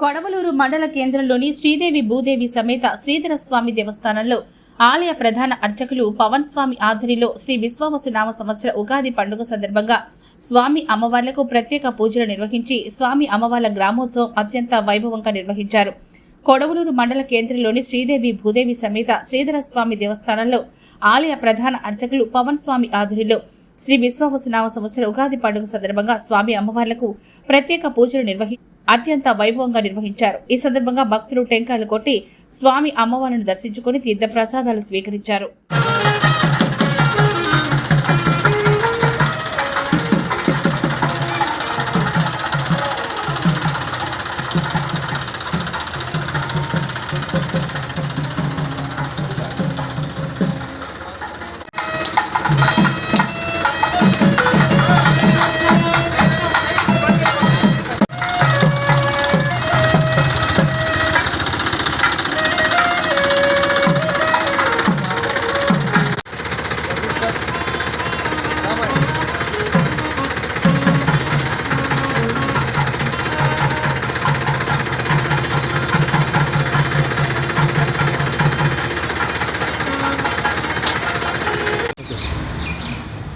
కొడవలూరు మండల కేంద్రంలోని శ్రీదేవి భూదేవి సమేత శ్రీధర స్వామి దేవస్థానంలో ఆలయ ప్రధాన అర్చకులు పవన్ స్వామి ఆధ్వర్యంలో శ్రీ విశ్వావసు నామ సంవత్సర ఉగాది పండుగ సందర్భంగా స్వామి అమ్మవార్లకు ప్రత్యేక పూజలు నిర్వహించి స్వామి అమ్మవార్ల గ్రామోత్సవం అత్యంత వైభవంగా నిర్వహించారు. కొడవలూరు మండల కేంద్రంలోని శ్రీదేవి భూదేవి సమేత శ్రీధర స్వామి దేవస్థానంలో ఆలయ ప్రధాన అర్చకులు పవన్ స్వామి ఆధ్వర్యంలో శ్రీ విశ్వావసునామ సంవత్సర ఉగాది పండుగ సందర్భంగా స్వామి అమ్మవార్లకు ప్రత్యేక పూజలు నిర్వహి అత్యంత వైభవంగా నిర్వహించారు. ఈ సందర్భంగా భక్తులు టెంకాయలు కొట్టి స్వామి అమ్మవారిని దర్శించుకుని తీర్థప్రసాదాలు స్వీకరించారు.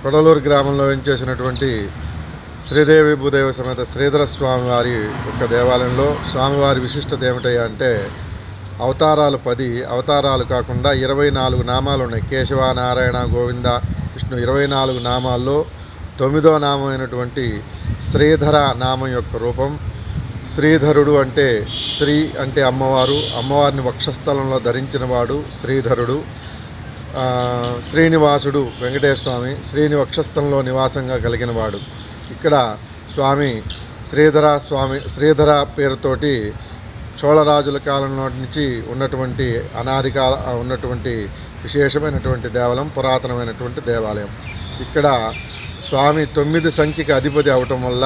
కొడలూరు గ్రామంలో వెంచేసినటువంటి శ్రీదేవి భూదేవి సమేత శ్రీధర స్వామివారి యొక్క దేవాలయంలో స్వామివారి విశిష్టత ఏమిటయ్యా అంటే అవతారాలు పది అవతారాలు కాకుండా ఇరవై నాలుగు నామాలు ఉన్నాయి. కేశవ నారాయణ గోవింద విష్ణు ఇరవై నాలుగు నామాల్లో తొమ్మిదో నామైనటువంటి శ్రీధర నామం యొక్క రూపం. శ్రీధరుడు అంటే శ్రీ అంటే అమ్మవారు. అమ్మవారిని వక్షస్థలంలో ధరించినవాడు శ్రీధరుడు. శ్రీనివాసుడు వెంకటేశ్వర స్వామి శ్రీని వక్షస్థంలో నివాసంగా కలిగిన వాడు. ఇక్కడ స్వామి శ్రీధర స్వామి శ్రీధర పేరుతోటి చోళరాజుల కాలం నుంచి ఉన్నటువంటి అనాది కాల ఉన్నటువంటి విశేషమైనటువంటి దేవాలయం పురాతనమైనటువంటి దేవాలయం. ఇక్కడ స్వామి తొమ్మిది సంఖ్యకి అధిపతి అవటం వల్ల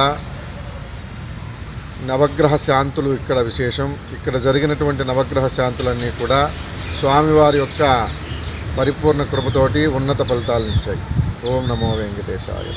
నవగ్రహ శాంతులు ఇక్కడ విశేషం. ఇక్కడ జరిగినటువంటి నవగ్రహ శాంతులన్నీ కూడా స్వామివారి యొక్క పరిపూర్ణ కృపతోటి ఉన్నత ఫలితాలను ఇచ్చాయి ఓం నమో వెంకటేశాయ.